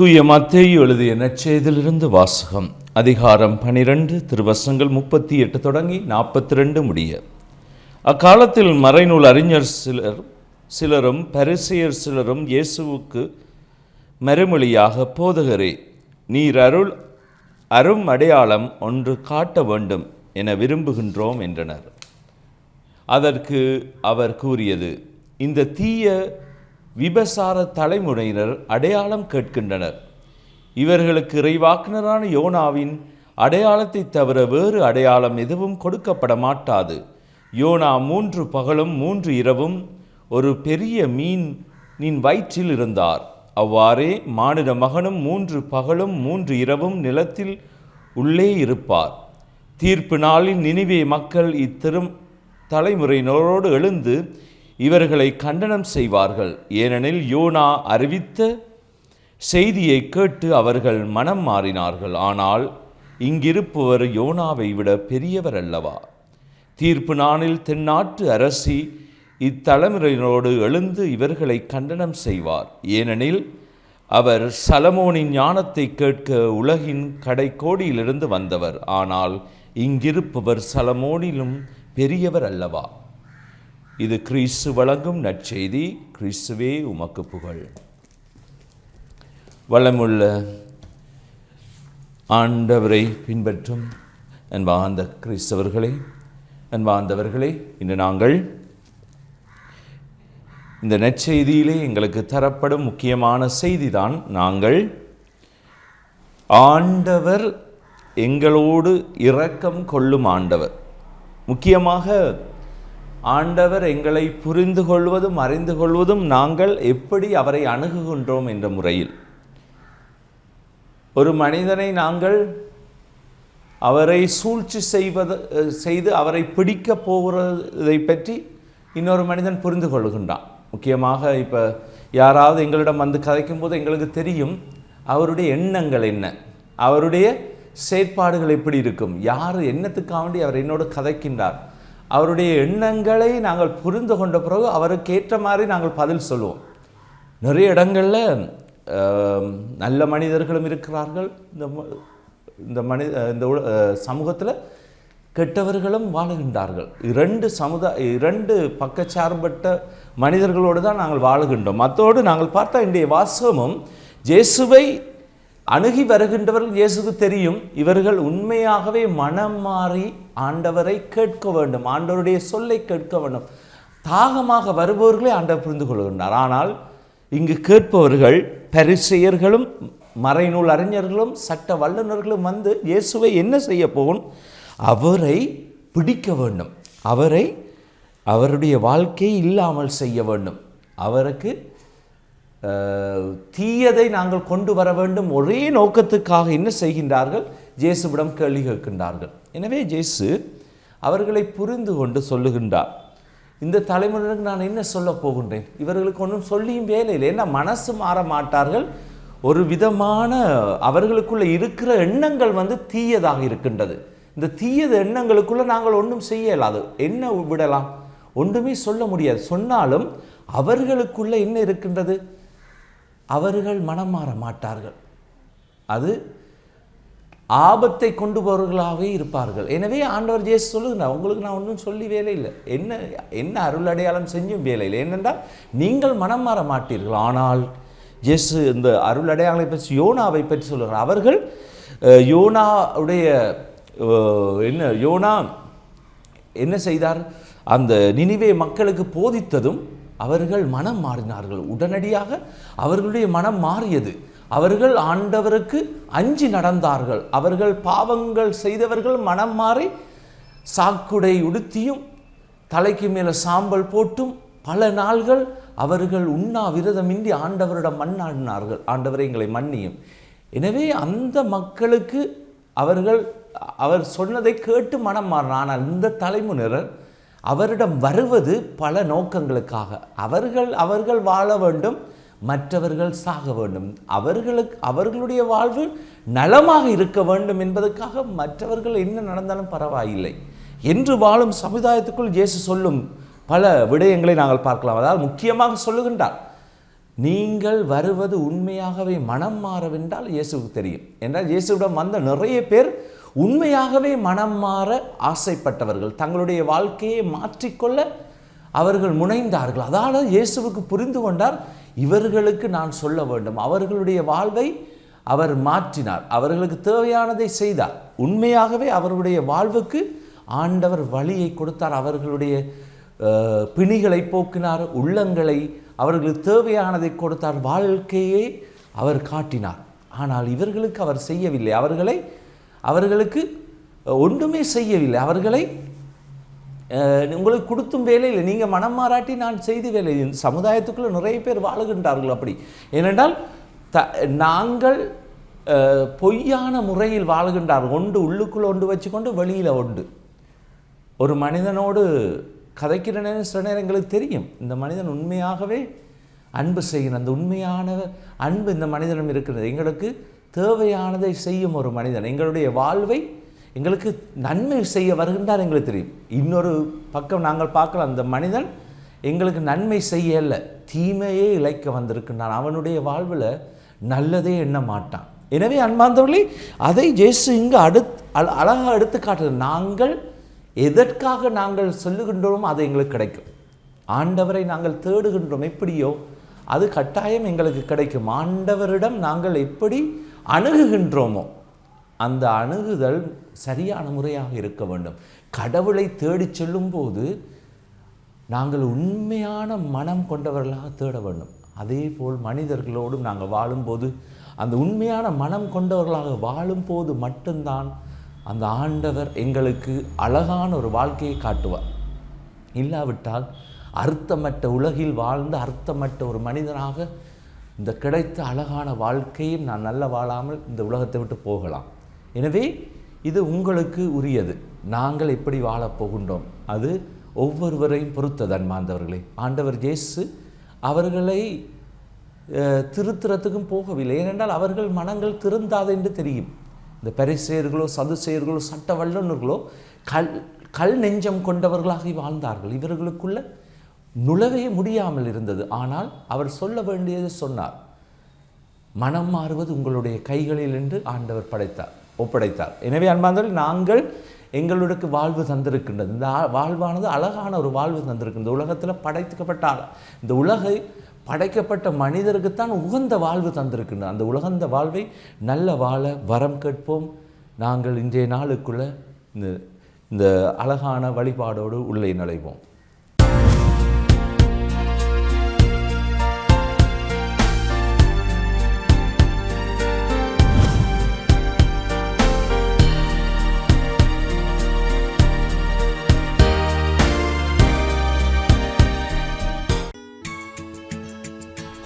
தூய மத்தேயு எழுதிய நற்செய்திலிருந்து வாசகம். அதிகாரம் பனிரெண்டு திருவசங்கள் முப்பத்தி எட்டு தொடங்கி நாற்பத்தி ரெண்டு முடிய. அக்காலத்தில் மறைநூல் அறிஞர் சிலர் சிலரும் பரிசெயர் சிலரும் இயேசுவுக்கு மறுமொழியாக போதகரே நீர் அருள் அரும் அடையாளம் ஒன்று காட்ட வேண்டும் என விரும்புகின்றோம் என்றனர். அதற்கு அவர் கூறியது இந்த தீய விபசார தலைமுறையினர் அடையாளம் கேட்கின்றனர். இவர்களுக்கு இறைவாக்குனரான யோனாவின் அடையாளத்தை தவிர வேறு அடையாளம் எதுவும் கொடுக்கப்பட மாட்டாது யோனா மூன்று பகலும் மூன்று இரவும் ஒரு பெரிய மீனின் வயிற்றில் இருந்தார். அவ்வாறே மானிட மகனும் மூன்று பகலும் மூன்று இரவும் நிலத்தில் உள்ளே இருப்பார். தீர்ப்பு நாளில் நினைவே மக்கள் இத்திரும் தலைமுறையினரோடு எழுந்து இவர்களை கண்டனம் செய்வார்கள். ஏனெனில் யோனா அறிவித்த செய்தியை கேட்டு அவர்கள் மனம் மாறினார்கள். ஆனால் இங்கிருப்பவர் யோனாவை விட பெரியவர் அல்லவா? தீர்ப்பு நாளில் தென்னாட்டு அரசி இத்தலைமுறையினரோடு எழுந்து இவர்களை கண்டனம் செய்வார். ஏனெனில் அவர் சலமோனின் ஞானத்தை கேட்க உலகின் கடைக்கோடியிலிருந்து வந்தவர். ஆனால் இங்கிருப்பவர் சலமோனிலும் பெரியவர் அல்லவா? இது கிறிஸ்து வழங்கும் நற்செய்தி கிறிஸ்துவே உமக்கு புகழ். வளமுள்ள ஆண்டவரை பின்பற்றும் அன்பார்ந்த கிறிஸ்தவர்களே அன்பார்ந்தவர்களே இன்று நாங்கள் இந்த நற்செய்தியிலே எங்களுக்கு தரப்படும் முக்கியமான செய்திதான் நாங்கள் ஆண்டவர் எங்களோடு இரக்கம் கொள்ளும் ஆண்டவர். முக்கியமாக ஆண்டவர் எங்களை புரிந்து கொள்வதும் அறிந்து கொள்வதும் நாங்கள் எப்படி அவரை அணுகுகின்றோம் என்ற முறையில். ஒரு மனிதனை நாங்கள் அவரை சூழ்ச்சி செய்வது செய்து அவரை பிடிக்க போகிறதை பற்றி இன்னொரு மனிதன் புரிந்து கொள்கின்றான். முக்கியமாக இப்போ யாராவது எங்களிடம் வந்து கதைக்கும் போது எங்களுக்கு தெரியும் அவருடைய எண்ணங்கள் என்ன அவருடைய செயற்பாடுகள் எப்படி இருக்கும் யார் என்னத்துக்காக வேண்டி அவர் என்னோடு கதைக்கின்றார் அவருடைய எண்ணங்களை நாங்கள் புரிந்து கொண்ட பிறகு அவருக்கு ஏற்ற மாதிரி நாங்கள் பதில் சொல்லுவோம். நிறைய இடங்களில் நல்ல மனிதர்களும் இருக்கிறார்கள். இந்த இந்த மனித இந்த சமூகத்தில் கெட்டவர்களும் வாழுகின்றார்கள். இரண்டு சமுதாய இரண்டு பக்கச்சார்பட்ட மனிதர்களோடு தான் நாங்கள் வாழுகின்றோம். அத்தோடு நாங்கள் பார்த்தா இன்றைய வாசகமும் ஜேசுவை அணுகி வருகின்றவர்கள் இயேசுக்கு தெரியும். இவர்கள் உண்மையாகவே மனம் மாறி ஆண்டவரை கேட்க வேண்டும் ஆண்டவருடைய சொல்லை கேட்க வேண்டும். தாகமாக வருபவர்களே ஆண்டவர் புரிந்து கொள்கின்றார். ஆனால் இங்கு கேட்பவர்கள் பரிசெயர்களும் மறைநூல் அறிஞர்களும் சட்ட வல்லுநர்களும் வந்து இயேசுவை என்ன செய்ய போகும் அவரை பிடிக்க வேண்டும். அவரை அவருடைய வாழ்க்கையை இல்லாமல் செய்ய வேண்டும். அவருக்கு தீயதை நாங்கள் கொண்டு வர வேண்டும். ஒரே நோக்கத்துக்காக என்ன செய்கின்றார்கள்? ஜேசுவிடம் கேள்வி கேட்கின்றார்கள். எனவே ஜேசு அவர்களை புரிந்து கொண்டு சொல்லுகின்றார். இந்த தலைமுறைக்கு நான் என்ன சொல்ல போகின்றேன்? இவர்களுக்கு ஒன்றும் சொல்லியும் வேலை இல்லை. ஏன்னா மனசு மாற மாட்டார்கள்? ஒரு விதமான அவர்களுக்குள்ளே இருக்கிற எண்ணங்கள் வந்து தீயதாக இருக்கின்றது. இந்த தீயது எண்ணங்களுக்குள்ளே நாங்கள் ஒன்றும் செய்ய இயலாது. என்ன விடலாம்? ஒன்றுமே சொல்ல முடியாது. சொன்னாலும் அவர்களுக்குள்ளே என்ன இருக்கின்றது? அவர்கள் மனம் மாற மாட்டார்கள். அது ஆபத்தை கொண்டு போவர்களாகவே இருப்பார்கள். எனவே ஆண்டவர் ஜேசு சொல்லுங்க உங்களுக்கு நான் ஒன்றும் சொல்லி வேலை இல்லை. என்ன என்ன அருள் அடையாளம் செஞ்சும் வேலை இல்லை. ஏனென்றால் நீங்கள் மனம் மாற மாட்டீர்கள். ஆனால் ஜேசு இந்த அருள் அடையாளங்களை பற்றி யோனாவை பற்றி சொல்லுகிறார். அவர்கள் யோனாவுடைய என்ன யோனா என்ன செய்தார்? அந்த நினைவே மக்களுக்கு போதித்ததும் அவர்கள் மனம் மாறினார்கள். உடனடியாக அவர்களுடைய மனம் மாறியது. அவர்கள் ஆண்டவருக்கு அஞ்சி நடந்தார்கள். அவர்கள் பாவங்கள் செய்தவர்கள் மனம் மாறி சாக்குடை உடுத்தியும் தலைக்கு மேலே சாம்பல் போட்டும் பல நாள்கள் அவர்கள் உண்ணா விரதமின்றி ஆண்டவரிடம் மண்ணாடினார்கள். ஆண்டவரை எங்களை மன்னியும். எனவே அந்த மக்களுக்கு அவர்கள் அவர் சொன்னதை கேட்டு மனம் மாறினார் ஆனால் இந்த தலைமுறையினர் அவரிடம் வருவது பல நோக்கங்களுக்காக. அவர்கள் அவர்கள் வாழ வேண்டும். மற்றவர்கள் சாக வேண்டும். அவர்களுக்கு அவர்களுடைய வாழ்வு நலமாக இருக்க வேண்டும் என்பதற்காக மற்றவர்கள் என்ன நடந்தாலும் பரவாயில்லை. என்று வாழும் சமுதாயத்துக்குள் இயேசு சொல்லும் பல விடயங்களை நாங்கள் பார்க்கலாம். அதாவது முக்கியமாக சொல்லுகின்றார் நீங்கள் வருவது உண்மையாகவே மனம் மாறவென்றால் இயேசுவுக்கு தெரியும். என்றால் இயேசுவிடம் வந்த நிறைய பேர் உண்மையாகவே மனம் மாற ஆசைப்பட்டவர்கள் தங்களுடைய வாழ்க்கையை மாற்றிக்கொள்ள அவர்கள் முனைந்தார்கள். அதால் இயேசுவுக்கு புரிந்து கொண்டார் இவர்களுக்கு நான் சொல்ல வேண்டும். அவர்களுடைய வாழ்வை அவர் மாற்றினார். அவர்களுக்கு தேவையானதை செய்தார். உண்மையாகவே அவருடைய வாழ்வுக்கு ஆண்டவர் வழியை கொடுத்தார். அவர்களுடைய பிணிகளை போக்கினார். உள்ளங்களை அவர்களுக்கு தேவையானதை கொடுத்தார். வாழ்க்கையை அவர் காட்டினார். ஆனால் இவர்களுக்கு அவர் செய்யவில்லை. அவர்களை அவர்களுக்கு ஒன்றுமே செய்யவில்லை. அவர்களை உங்களுக்கு கொடுத்தும் வேலை இல்லை. நீங்கள் மனம் மாறாட்டி நான் செய்து வேலை இந்த நிறைய பேர் வாழுகின்றார்கள் அப்படி. ஏனென்றால் த நாங்கள் பொய்யான முறையில் வாழ்கின்றார்கள். ஒன்று உள்ளுக்குள்ளே ஒன்று வச்சுக்கொண்டு வெளியில் ஒன்று. ஒரு மனிதனோடு கதைக்கிற நேரம் சில நேரம் எங்களுக்கு தெரியும். இந்த மனிதன் உண்மையாகவே அன்பு செய்யணும் அந்த உண்மையான அன்பு இந்த மனிதனும் இருக்கிறது. எங்களுக்கு தேவையானதை செய்யும் ஒரு மனிதன். எங்களுடைய வாழ்வை எங்களுக்கு நன்மை செய்ய வருகின்றார் எங்களுக்கு தெரியும். இன்னொரு பக்கம் நாங்கள் பார்க்கலாம் அந்த மனிதன் எங்களுக்கு நன்மை செய்யல தீமையே இழைக்க வந்திருக்கின்றான். அவனுடைய வாழ்வில் நல்லதே எண்ண மாட்டான். எனவே அன்பார்ந்தவர்களே அதை ஜேசு இங்கு அடுத் அழ- அழகாக எடுத்து காட்டுது நாங்கள் எதற்காக நாங்கள் சொல்லுகின்றோமோ அது எங்களுக்கு கிடைக்கும். ஆண்டவரை நாங்கள் தேடுகின்றோம். எப்படியோ அது கட்டாயம் எங்களுக்கு கிடைக்கும். ஆண்டவரிடம் நாங்கள் எப்படி அணுகுகின்றோமோ அந்த அணுகுதல் சரியான முறையாக இருக்க வேண்டும். கடவுளை தேடிச் செல்லும்போது நாங்கள் உண்மையான மனம் கொண்டவர்களாக தேட வேண்டும். அதே போல் மனிதர்களோடும் நாங்கள் வாழும்போது அந்த உண்மையான மனம் கொண்டவர்களாக வாழும்போது மட்டும்தான் அந்த ஆண்டவர் எங்களுக்கு அழகான ஒரு வாழ்க்கையை காட்டுவார். இல்லாவிட்டால் அர்த்தமற்ற உலகில் வாழ்ந்து அர்த்தமற்ற ஒரு மனிதனாக இந்த கிடைத்த அழகான வாழ்க்கையும் நான் நல்ல வாழாமல் இந்த உலகத்தை விட்டு போகலாம். எனவே இது உங்களுக்கு உரியது. நாங்கள் எப்படி வாழப் போகின்றோம்? அது ஒவ்வொருவரையும் பொறுத்தது அன்பாந்தவர்களே ஆண்டவர் ஜேசு அவர்களை திருத்துறத்துக்கும் திருத்துறதுக்கும் போகவில்லை. ஏனென்றால் அவர்கள் மனங்கள் திருந்தாது என்று தெரியும். இந்த பரிசெயர்களோ சதுசெயர்களோ சட்ட வல்லுநர்களோ கல் கல் நெஞ்சம் கொண்டவர்களாக வாழ்ந்தார்கள். இவர்களுக்குள்ள நுழவே முடியாமல் இருந்தது. ஆனால் அவர் சொல்ல வேண்டியது சொன்னார் மனம் மாறுவது உங்களுடைய கைகளில் என்று ஆண்டவர் படைத்தார். ஒப்படைத்தார். எனவே அன்பாந்தவர்கள் நாங்கள் எங்களுக்கு வாழ்வு தந்திருக்கின்றது. இந்த வாழ்வானது அழகான ஒரு வாழ்வு தந்திருக்கின்றது. இந்த உலகத்தில் படைக்கப்பட்ட இந்த உலகை படைக்கப்பட்ட மனிதருக்குத்தான் உகந்த வாழ்வு தந்திருக்கின்றது அந்த உலகந்த வாழ்வை நல்ல வாழ வரம் கேட்போம். நாங்கள் இன்றைய நாளுக்குள்ள இந்த இந்த அழகான வழிபாடோடு உள்ளே நுழைவோம்.